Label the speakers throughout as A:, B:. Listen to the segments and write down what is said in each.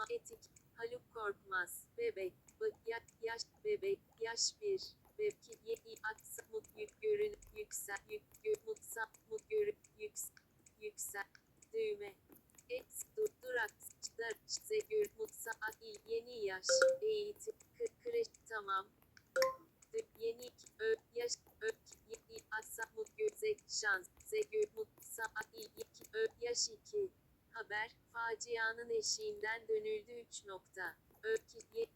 A: Ma etik. Haluk Korkmaz. Bebek. Bak ya, yaş. Bebek. Yaş bir. Bebki. Ye. Aksa. Mut. Yük. Görün. Yüksel. Yük. Gö. Mutsa. Mut. Görün. Yüksel. Yüksel. Düğme. Eks. Dur. Durak. Çıtar. Zegür. Mutsa. Ak. il, Yeni yaş. Eğitim. Kı. Kreş. Tamam. Dü- Yeni. Ö. Yaş. Ö. Ye. i, Aksa. Mut. Gö. Zek. Şans. Zegür. Mutsa. Ak. il, iki. Ö. Yaş 2. Haber, facianın eşiğinden dönüldü 3 nokta. Öki, ye,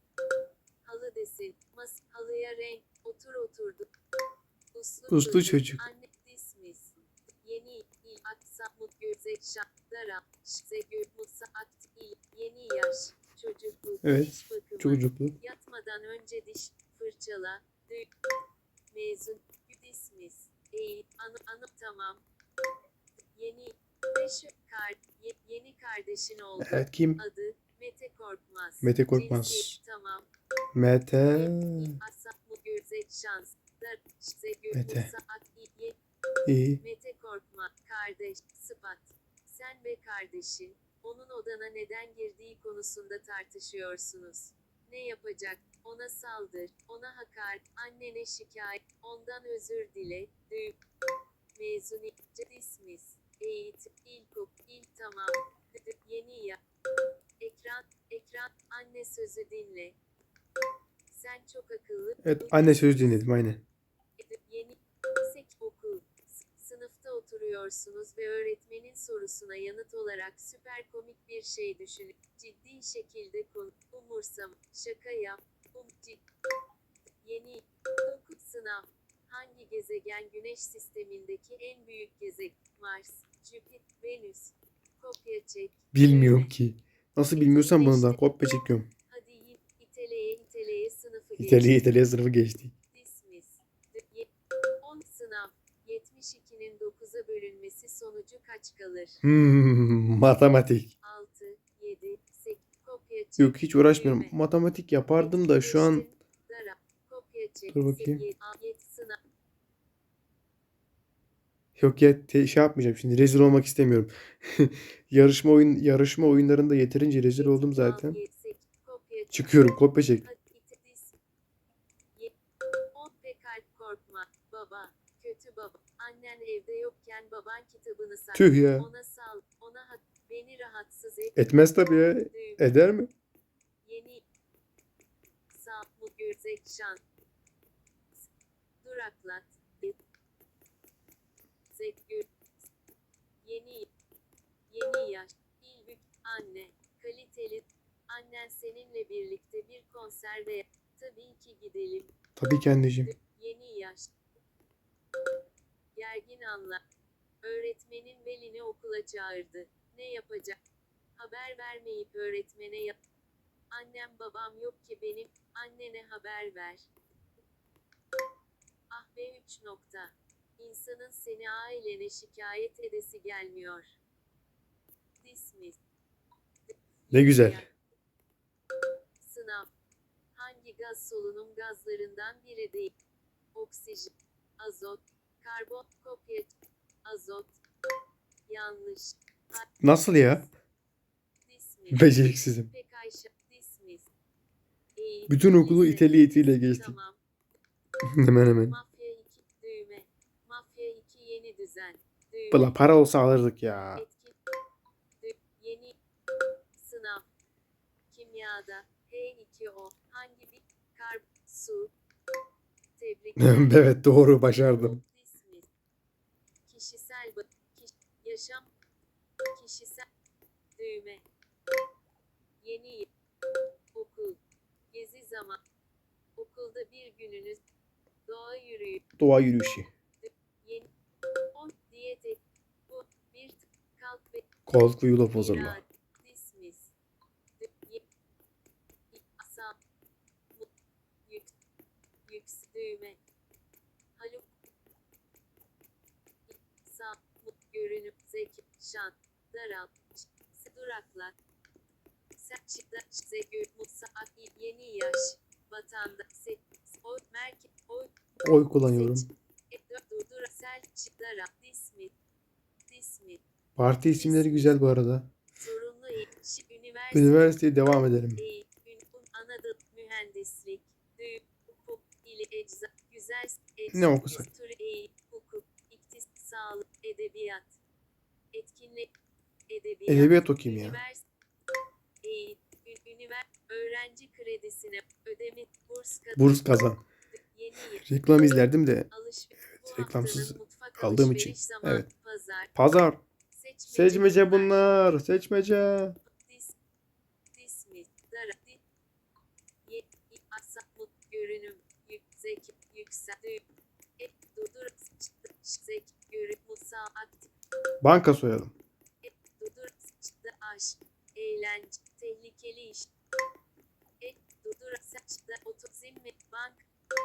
A: halı desin, mas, halıya renk, otur oturdu. Uslu,
B: Uslu çocuk.
A: Anne, dismiss. Yeni, i, aksa, mut, gözek, şak, dara, şze, gö, mutsa, akti, yeni yaş, çocukluk,
B: Evet,
A: diş bakımı,
B: Çocuklu.
A: Yatmadan önce diş fırçala. Dü mezun. Dismiss. Eğit. Anı anı tamam. Yeni. Ye- yeni kardeşin oldu.
B: Evet kim?
A: Adı Mete Korkmaz.
B: Mete Korkmaz.
A: Cinsiyet, tamam.
B: Mete. Mete. İyi.
A: Mete Korkma, kardeş, sıfat. Sen ve kardeşin, onun odana neden girdiği konusunda tartışıyorsunuz. Ne yapacak? Ona saldır, ona hakar, annene şikayet, ondan özür dile, düğüm. Mezuni, dismiss, eğitim, ilkok, ilk tamam, yeni ya. Ekran, ekran, anne sözü dinle. Sen çok akıllı.
B: Evet anne söz
A: dismiss.
B: dinledim aynen.
A: Yeni sek okul. Sınıfta oturuyorsunuz ve öğretmenin sorusuna yanıt olarak süper komik bir şey düşünün. Ciddi şekilde konu. Umursam. Şaka yap. Um, cid- Yeni. Okul sınav. Hangi gezegen güneş sistemindeki en büyük gezegen? Mars, Jüpiter, Venüs. Kopya çek.
B: Bilmiyorum
A: Düğme.
B: ki. Nasıl bilmiyorsam bundan kopya çekiyorum.
A: Hadi yi- iteleye iteleye sınıfı geç.
B: İtalya İtalya sınıfı geçti.
A: Dismiss. D- ye- 10 sınav. 72'nin 9'a bölünmesi sonucu kaç kalır?
B: Hmm, matematik.
A: 6, 7, 8. Kopya çek.
B: Yok hiç uğraşmıyorum. Matematik yapardım da şu an. Dur bakayım.
A: 8, 7 sınav.
B: Yok ya te- şey yapmayacağım şimdi rezil olmak istemiyorum. yarışma oyun yarışma oyunlarında yeterince rezil oldum zaten.
A: 7, 8. Kopya çek.
B: Çıkıyorum kopya çek.
A: Hadi ite- dis- Ye- 10 be kalp korkma. Baba. Kötü baba. Annen evde yokken baban kitabını saklı.
B: Tüh ya.
A: Ona sal. Ona hak. Beni rahatsız et.
B: Etmez tabii ya. Eder mi?
A: Yeni sağ mı görsek şan duraklat Zekgür Yeni Yeni yaş İlbük Anne Kaliteli Annen seninle birlikte bir konser ve tabii ki gidelim
B: Tabii ki anneciğim.
A: Yeni yaş Gergin anla Öğretmenin Velin'i okula çağırdı. Ne yapacak? Haber vermeyip öğretmene yap. Annem babam yok ki benim. Annene haber ver. Ah be 3 nokta. İnsanın seni ailene şikayet edesi gelmiyor. Dismiss.
B: Ne güzel.
A: Sınav. Hangi gaz solunum gazlarından biri değil? Oksijen, azot, karbon, kopya, azot. Yanlış.
B: Nasıl ya?
A: Dismiss.
B: Beceriksizim.
A: Pek Ayşe, dismiss. İyi,
B: Bütün okulu
A: iyisi.
B: İtalya itiyle geçtik.
A: Tamam.
B: Hemen hemen.
A: Mafya 2 düğme. Mafya 2 yeni düzen. Düğme.
B: Valla para olsa alırdık ya.
A: Etki. Dü- yeni sınav. Kimyada H2O hangi bir kar su Tebrikler.
B: evet doğru başardım.
A: Kişisel ba- kiş- yaşam kişisel düğme yeni okul gezi zaman okulda bir gününüz doğa yürüyüş
B: Doğa yürüyüşü.
A: yeni on diyet et bu bir t- kalk ve
B: yulaf hazırla.
A: düğme haluk i- sa mut görünüp zeki şan daral duraklar Serçida zegü mutsa ak i- yeni yaş vatanda se oy merke oy
B: Oy kullanıyorum.
A: seç e, dur- durdura sel çidara dismi dismi
B: Parti isimleri güzel bu arada.
A: Zorunlu Üniversite.
B: Üniversiteye devam edelim.
A: Anadolu mühendislik, düğüm, hukuk, ili ecza, güzel,
B: Ne okusak?
A: Hukuk, iktis, sağlık, edebiyat, etkinlik, edebiyat,
B: Edebiyat okuyayım ya.
A: Üniversite, öğrenci kredisine, ödeme, burs, kazan,
B: Burs kazan. Reklam izlerdim de reklamsız aldığım için. Evet.
A: pazar, seçmece,
B: bunlar. Seçmece.
A: Görünüm, yüksek, e, zek, görün, musa, aktif,
B: Banka soyalım.
A: e, aş, eğlence, tehlikeli iş, e, saçta, bank,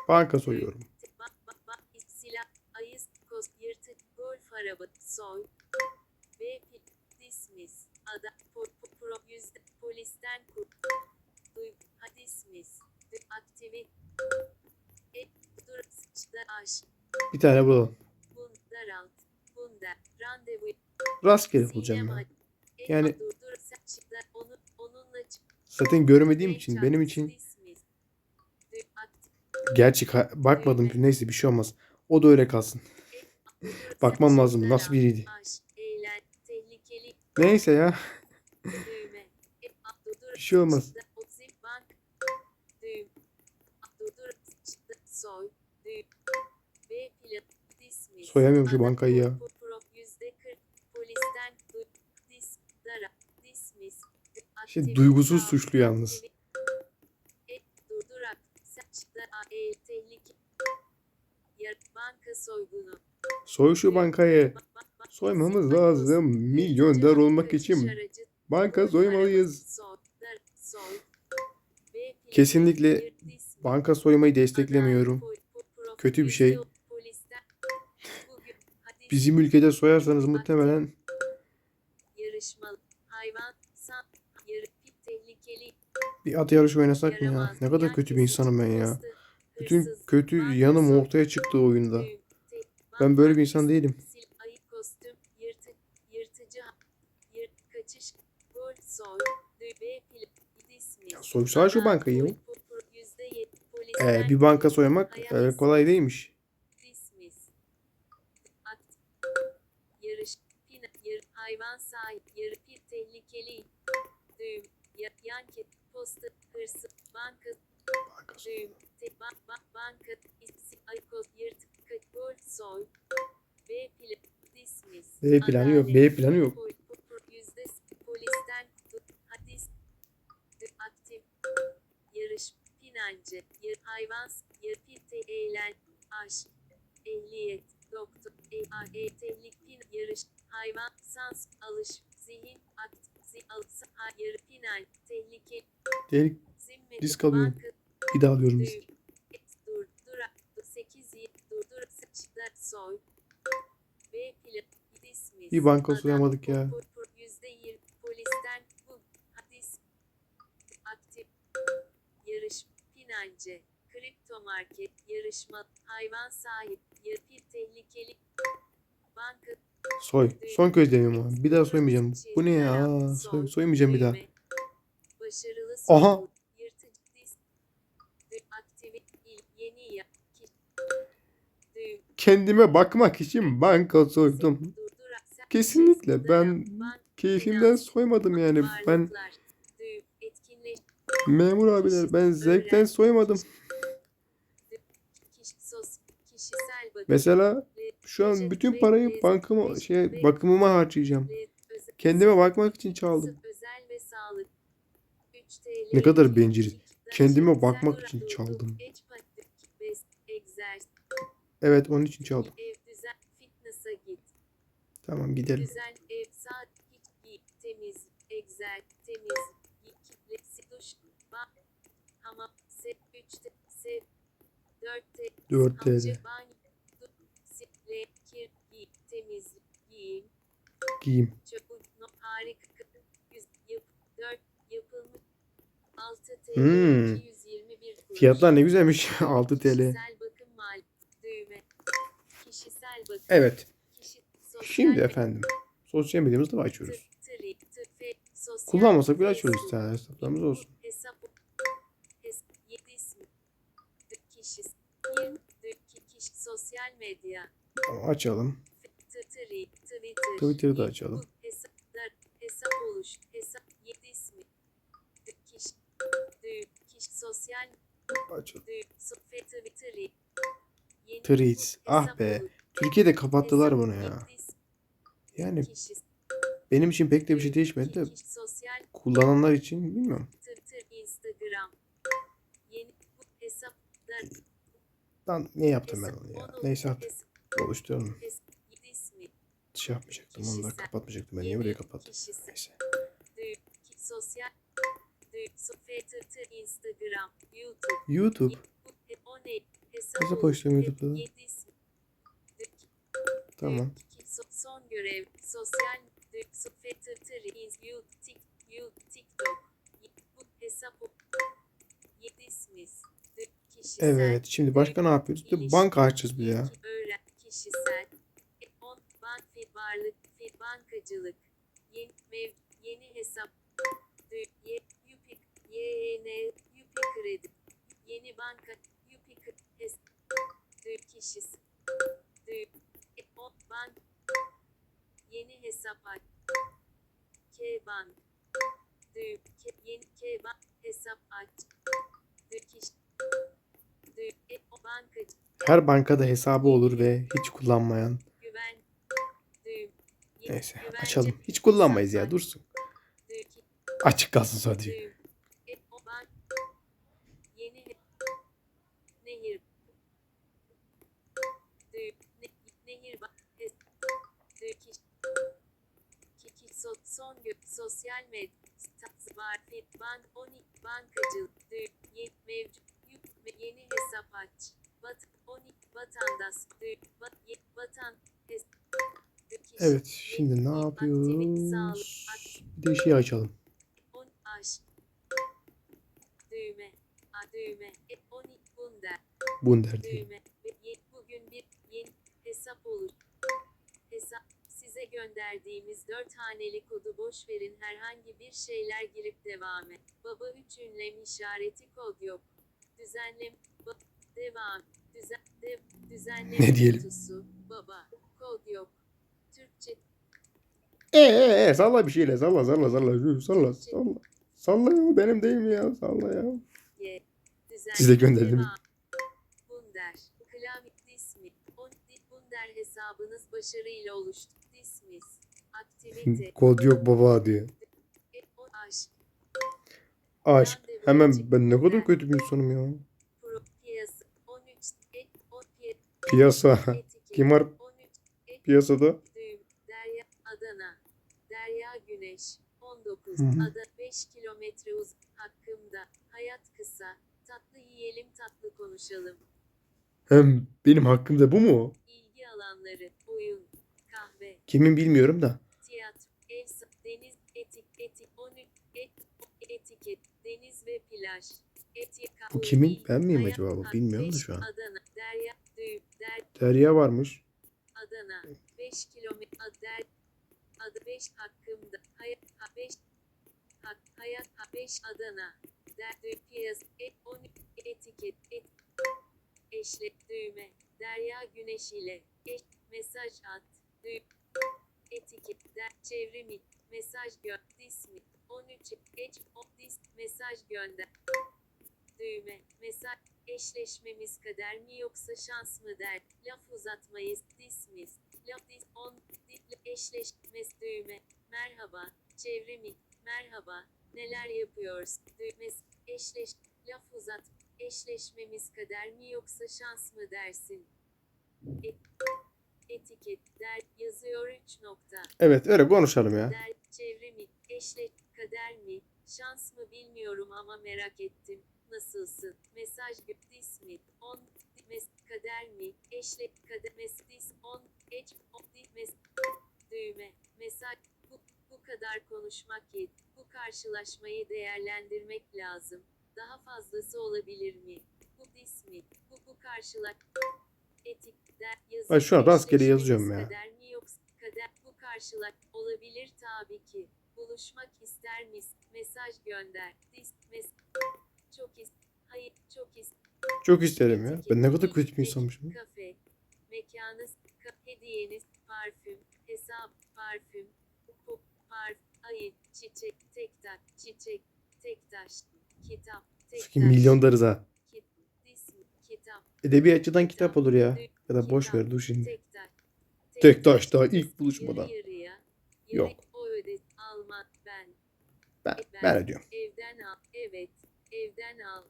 B: Banka soyuyorum.
A: te, ba, ba, ba, is, silah, ayız, kos, yırtık, golf araba, soy, B, pil, dismiss, ada, po, po, pro, yüzde, polisten kur, duy, ha, dismiss, d, aktivi, e, dur, aş,
B: Bir tane bulalım.
A: bun, daralt, bunda, randevu,
B: Rastgele bulacağım ya.
A: e,
B: Yani- Zaten görmediğim için benim için gerçi bakmadım neyse bir şey olmaz. O da öyle kalsın. Bakmam lazım nasıl biriydi. Neyse ya.
A: e, a, dudur,
B: Bir şey olmaz.
A: sıçta, otizm, bank, düğüm, a, dudur, sıçta, soy, düğüm, B plan, dismiss,
B: Soyamıyorum şu bankayı ya. Şey, duygusuz suçlu yalnız.
A: E, e, banka soygunu,
B: Soy şu bankayı.
A: Ba- ba- ba-
B: Soymamız lazım. Milyonlar
A: Kaçış
B: olmak için. Banka soymalıyız. Kesinlikle Banka soymayı desteklemiyorum. Kötü bir şey. Bizim ülkede soyarsanız muhtemelen bir at yarışı oynasak mı ya? Ne kadar kötü bir insanım ben ya. Bütün kötü yanım ortaya çıktı oyunda. Ben böyle bir insan değilim.
A: ayı kostüm, yırtı, yırtıcı, yırt, kaçış, gol, soy, dü- B pil, dismiss.
B: Ya soysana şu bankayı Ee, bir banka soymak
A: is-
B: kolay değilmiş.
A: yarış, pina, yar, hayvan sahip, yarı, pil, tehlikeli, düğüm, ya, yan ke, posta, hırsı, banka, düğüm, te, ba, ba, banka, isi, ayıkos, yırt, ka- gol, soy, B pil, dismiss.
B: B planı yok. B planı yok.
A: yarış, financı, yar, hayvan, yar, pite, eğlen, aşk, ehliyet, doktor, e, a, e, tehlik, pin, yarış, hayvan, sans, alış, zihin, akt, zi, al, sa, ha, yarı, final, tehlike,
B: Delik
A: zimmet,
B: Risk alıyorum. bir daha alıyorum
A: et, dur, dur, sekiz, y- dur, dur, sıçta, soy, B plan,
B: Bir banka soyamadık ya.
A: yarış, financı, kripto market, yarışma, hayvan sahip, yapı tehlikeli, banka,
B: Soy. Son kez deniyorum ama. Bir daha soymayacağım. Bu ne ya? Soy, soymayacağım bir daha. Aha. Kendime bakmak için banka soydum. Kesinlikle ben keyfimden soymadım yani. Ben memur abiler ben zevkten soymadım. Mesela şu an bütün parayı bankama şey bakımıma harcayacağım. Kendime bakmak için çaldım.
A: Özel ve sağlık. 3 TL.
B: Ne kadar bencil. Kendime bakmak için çaldım. Evet onun için çaldım.
A: ev düzen, fitness'a git.
B: Tamam gidelim.
A: Düzen, ev, saat, temiz, egzer, temiz, kitle, duş, bak, hamam, se, 3 te, se, 4 te,
B: 4 TL.
A: amca, banyo, du, si, le, kir, giy, temiz, giyim,
B: Giyeyim.
A: çabuk, harika, yap, 4, yapılmış, 6 TL,
B: Hmm.
A: 221 kuruş.
B: Fiyatlar ne güzelmiş. 6 TL.
A: Kişisel bakım mal, düğme, kişisel bakım,
B: Evet. Şimdi efendim. Sosyal medyamızda mı açıyoruz? Kullanmasak bile açıyoruz tane hesaplarımız olsun.
A: Hesap Hes 7 ismi kişi 20 kişi sosyal medya
B: açalım.
A: Twitter Twitter
B: Twitter'da açalım.
A: hesap oluş hesap 7 ismi kişi sosyal
B: Açalım. Tweets. Ah be. Türkiye'de kapattılar bunu ya. Yani benim için pek de bir şey değişmedi de kullananlar için bilmiyorum. Lan ne yaptım ben onu ya? Neyse artık
A: ismi
B: Şey yapmayacaktım onu da kapatmayacaktım. Ben niye burayı kapattım? Neyse.
A: Sosyal Instagram, YouTube.
B: YouTube.
A: Hesap
B: açtım YouTube'da Tamam.
A: Son görev. Sosyal Twitter, YouTube, Tik, YouTube, TikTok. Bu hesap Kişisel.
B: Evet. Şimdi başka ne yapıyoruz?
A: İlişki,
B: banka açacağız bir ya.
A: Öğren, kişisel. E, on, bank, varlık, bankacılık. Yeni, mev, yeni hesap. Yupik, YN, Yupik kredi. Yeni banka, Yupik, hes, dü, kişisi. Dü, e, on, bank. Yeni hesap aç. K-Bank. Dü, ke, yeni K-Bank hesap aç. Dü, kişi. Dü, e, o bankacı.
B: Her bankada hesabı olur ve hiç kullanmayan.
A: Güven. Düğüm.
B: Neyse
A: güvence-
B: açalım. Hiç kullanmayız ya dursun.
A: Düğüm.
B: Açık kalsın sadece.
A: Düğüm. E, o bank. Yeni he- nehir. Düğüm. Ne, nehir bak. Hes, düğüm. Ki, ki, ki, so, son gö, sosyal var. Fit, bank, oni, bankacılık. Düğüm. Ye, mevcut. Yük, yeni hesap aç. Bat, oni, vatandaş. Bat, vatan. Hes,
B: Evet şimdi ne yapıyoruz? Bir de şey açalım.
A: Düğme. Düğme. E bunder.
B: Bunder.
A: Düğme. Bugün bir yeni hesap olur. Size gönderdiğimiz dört haneli kodu boş verin herhangi bir şeyler girip devam et. Baba üç ünlem işareti kod yok. Düzenlem. Ba, devam. Düzen, dev, düzenleme
B: Ne diyelim?
A: kutusu. Baba. Kod yok. Türkçe
B: Ee, ee, ee, salla bir şeyle salla salla salla salla salla. Salla ya benim değil mi ya salla ya.
A: Ye.
B: Size gönderdim.
A: Bunder. Klavye di Bunder hesabınız başarıyla oluştu.
B: Kod yok baba diyor.
A: e, o aşk.
B: Hemen ben ne kadar kötü bir insanım ya.
A: Piyasa. 13. Et. O piye.
B: Piyasa.
A: Etiket.
B: Kim var
A: 13. Et.
B: piyasada?
A: Derya. Adana. Derya Güneş. 19.
B: Hı hı.
A: Ada 5 kilometre uz. Hakkımda. Hayat kısa. Tatlı yiyelim tatlı konuşalım.
B: Hem benim hakkımda bu mu? Kimin bilmiyorum da.
A: tiyatro, ev, deniz, etik, etik, 13, et, etiket, deniz ve plaj. Etik,
B: Bu kimin? Ben miyim acaba bu? Bilmiyorum da şu an.
A: Adana, Derya, Düğüm, Der,
B: Derya varmış.
A: Adana, 5 kilometre, Der, Adı 5 hakkımda, hayat, 5, hak, hayat, 5 Adana, Der, piyasa, et, 13, etiket, et, eşle, düğme, Derya Güneş ile, eş, mesaj at, düğüm, etiket, der, çevrimi, mesaj gö, dismi, 13, eç, o, dis, mesaj gönder, düğme, mesaj, eşleşmemiz kader mi yoksa şans mı der, laf uzatmayız, dismiss, laf dis, on, di, eşleş, mes, düğme, merhaba, çevrimi, merhaba, neler yapıyoruz, düğmes, eşleş, laf uzat, eşleşmemiz kader mi yoksa şans mı dersin? Et, etiket, der, yazıyor 3 nokta.
B: Evet öyle konuşalım ya.
A: Çevre mi, eşle, kader mi, şans mı bilmiyorum ama merak ettim. Nasılsın? Mesaj dis mi, on, mes, kader mi, eşle, kader, mes, dis, on, eç, o, di, mes, düğme, mesaj, bu, bu kadar konuşmak yet, bu karşılaşmayı değerlendirmek lazım. Daha fazlası olabilir mi? Bu dis mi, bu, bu karşılaş, etik,
B: Ay şu an rastgele yazıyorum ya.
A: Bu olabilir tabii ki. Bu Buluşmak ister misin? Mesaj gönder. Çok is hayır çok is
B: Çok isterim ya. Ben ne kadar kötü bir insanmışım.
A: kafe mekanız ka- hediyeniz parfüm hesap parfüm bu parf ayı çiçek tek taş çiçek tek taş kitap tek
B: Sanki milyondarız ha.
A: Kit, dis, kitap
B: Edebiyatçıdan kitap olur ya. Ya da boş ver dur şimdi.
A: Tek taş.
B: Daha ilk buluşmadan. Yok.
A: Ben.
B: Ben, ödüyorum.
A: Evden al. Evet. Evden al.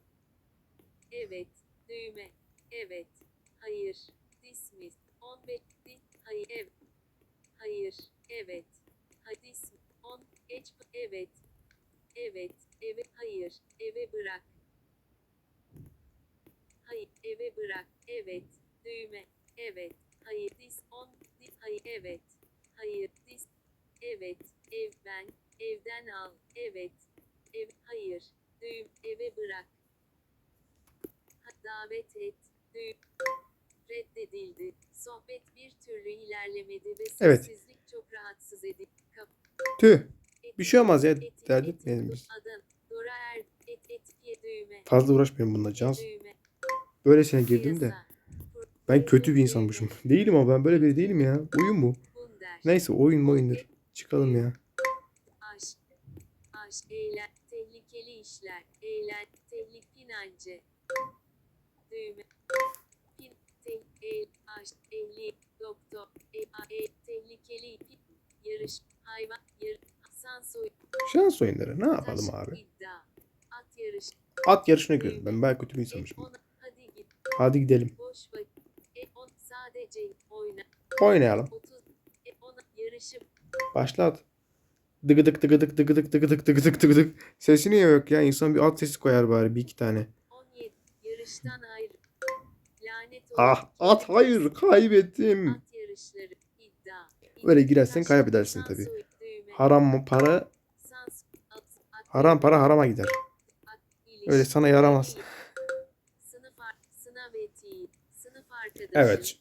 A: Evet. Düğme. Evet. Hayır. Dismiss. 15. Dis. Hayır. Ev. Hayır. Evet. Hadis. 10. Eç. Evet. Evet. Eve. Hayır. Eve bırak. Hayır. Eve bırak. Evet. Düğme. Evet. Hayır. Dis. 10. Dis. Hayır. Evet. Hayır. Dis. Evet. Ev ben. Evden al. Evet. Ev. Hayır. Düğüm. Eve bırak. Davet et. Düğüm. Reddedildi. Sohbet bir türlü ilerlemedi ve
B: Evet.
A: sessizlik çok rahatsız kap
B: Tüh. Bir şey olmaz ya.
A: Eti-
B: Dert etmeyelim biz.
A: Et et.
B: Fazla uğraşmayın bununla Cans.
A: Düğme.
B: Böylesine girdim de. Ben kötü bir insanmışım. Değilim ama ben böyle biri değilim ya. Oyun bu. Neyse oyun oyundur. Çıkalım ya.
A: Aşk. Aşk. Eğlen. Tehlikeli işler. Eğlen. Tehlik pinancı. Düğme. Pin. Te, el. Aşk. Ehli. Doktor. E, a, e, tehlikeli. Pin. Yarış. Hayvan. Yar, sansoy.
B: Şans oyunları. Ne yapalım
A: taş,
B: abi?
A: iddia. At yarış.
B: At yarışına gidiyorum. Ben bayağı kötü bir insanmışım.
A: Hadi
B: gidelim.
A: Boş vakit. Sadece oyna.
B: Oynayalım.
A: 30. E, ona yarışıp.
B: Başlat. Dıgıdık dıgıdık dıgıdık dıgıdık dıgıdık dıgıdık. Sesi niye yok ya? İnsan bir at sesi koyar bari bir iki tane.
A: 17. Yarıştan ayrı. Lanet
B: Ah at hayır kaybettim.
A: At yarışları. iddia.
B: Böyle girersen
A: Taş,
B: kaybedersin
A: düğme,
B: Haram mı para? Haram para harama gider. Öyle sana yaramaz. Evet.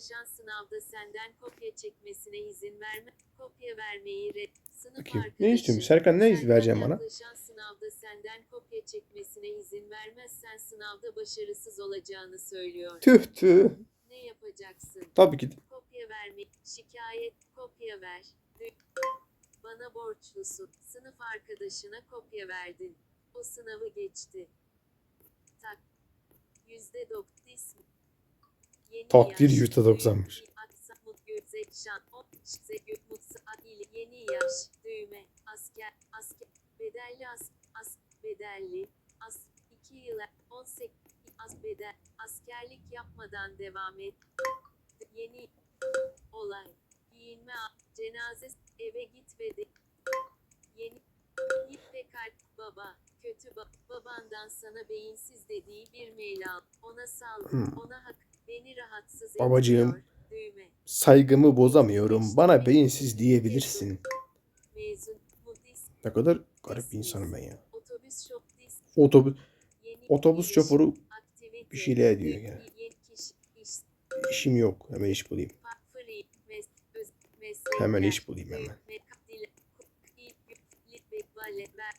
A: Yaklaşan sınavda senden kopya çekmesine izin verme. Kopya vermeyi red. Sınıf
B: Bakayım.
A: arkadaşı.
B: Ne istiyorsun? Serkan ne
A: Serkan
B: vereceğim bana?
A: yaklaşan sınavda senden kopya çekmesine izin vermezsen sınavda başarısız olacağını söylüyor.
B: Tüh tüh.
A: Ne yapacaksın?
B: Tabii ki.
A: Kopya vermek, şikayet, kopya ver. Bana borçlusun. Sınıf arkadaşına kopya verdin. O sınavı geçti. Tak. Yüzde dokuz.
B: Takdir
A: yaş,
B: yüzde doksanmış.
A: düğme, aksa, mut, göze, şan, o, şse, gö, mutsa, adili, yeni yaş, düğme, asker, asker, bedelli as, as, bedelli, as, 2 yıl, 18, as, bedel, askerlik yapmadan devam et. Yeni olay. Giyinme cenaze eve git ve de yeni git ve kalp baba kötü ba- babandan sana beyinsiz dediği bir mail al. Ona sal.
B: Hmm.
A: Ona hak beni rahatsız
B: Babacığım.
A: Düğme.
B: Saygımı bozamıyorum. Bana beyinsiz diyebilirsin.
A: Mezun.
B: Ne kadar garip bir insanım ben ya.
A: Otobüs dis.
B: Otobüs,
A: Yeni
B: otobüs
A: giriş,
B: şoförü
A: aktivite,
B: bir şeyler diyor
A: iş,
B: işim yok. Hemen iş bulayım.
A: fa- free, mes, öz, meslekler,
B: Hemen iş bulayım hemen.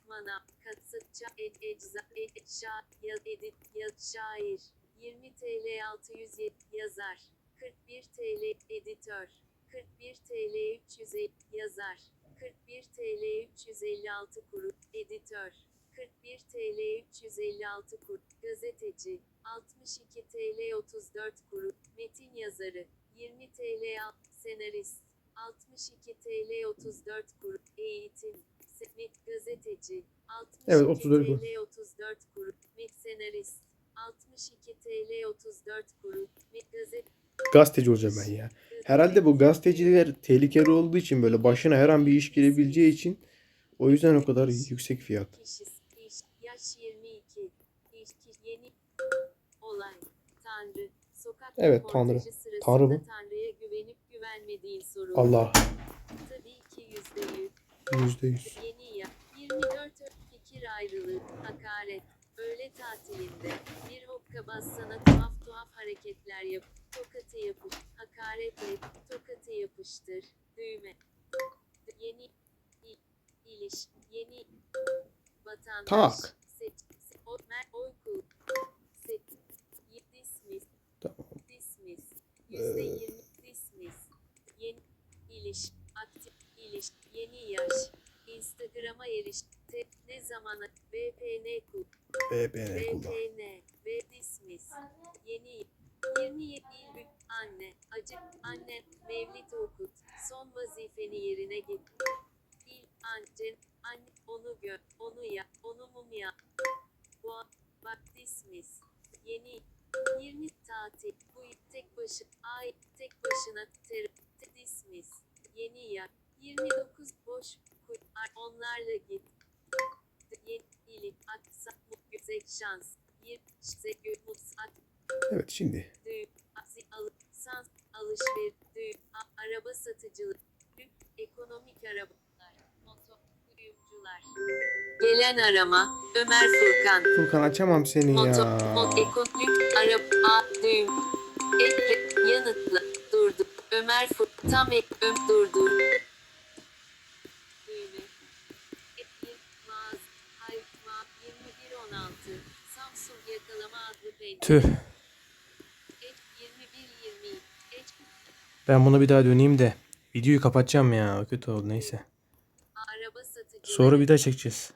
A: manav, kasıkça, ed, ecza, şa, edit, ya, şair, 20 TL 607, yazar, 41 TL, editör, 41 TL 350, yazar, 41 TL 356 kuruş, editör, 41 TL 356 kuruş, gazeteci, 62 TL 34 kuruş, metin yazarı, 20 TL senarist, 62 TL 34 kuruş, eğitim, met gazeteci, 62
B: Evet, 34 kuruş.
A: TL 34 kuruş, met senarist, 62 TL 34 kuruş, met gazet
B: Gazeteci olacağım ben ya. Herhalde bu gazeteciler tehlikeli olduğu için böyle başına her an bir iş girebileceği için o yüzden o kadar yüksek fiyat.
A: Kişi, iş, yaş 22, iş, ki- yeni olay, Tanrı, sokak
B: Evet, Tanrı. Tanrı mı? Allah.
A: Yüzde yüz. Yeni ya. 24 ö- fikir ayrılığı, hakaret, öğle tatilinde bir hokkabaz sana tuhaf tuhaf hareketler yap, tokatı yapış, hakaret et, tokatı yapıştır, düğme. Yeni, İliş. Yeni. Vatandaş.
B: Tak.
A: Seç. Se, o, mer, oy kul. Seç. Dismiss.
B: Tamam.
A: Dismiss. Yüzde yirmi. Dismiss. Yeni. İliş. Aktif. İliş. Yeni yaş. Instagram'a eriş. Te, ne zamana? VPN kul.
B: BBN kullan.
A: VPN. Ve dismiss. Yeni. 27 İlbük. Anne. Acı. Anne. Mevlid okut. Son vazifeni yerine git. İl. Anne. Anne. Onu gör. Onu ya. Onu mum ya. Bu. Bak dismiss. Yeni. 20 tatil. Bu tek başı. Ay. Tek başına. Ter. te- Dismiss. Yeni ya. 29 boş. Kur. Onlarla git. Aksa. Yüksek şans. Mutsak.
B: Evet şimdi.
A: Sans, alışveriş, araba satıcılık, ekonomik arabalar, kuyumcular. Gelen arama, Ömer Furkan.
B: Furkan açamam seni ya.
A: ekonomik, araba, a, düğün, ekle, yanıtla, durdu. Ömer Furkan, tam ek, öm, durdur.
C: Tüh.
A: F2120 H
C: Ben bunu bir daha döneyim de videoyu kapatacağım ya. Kötü oldu neyse. Sonra bir daha çekeceğiz.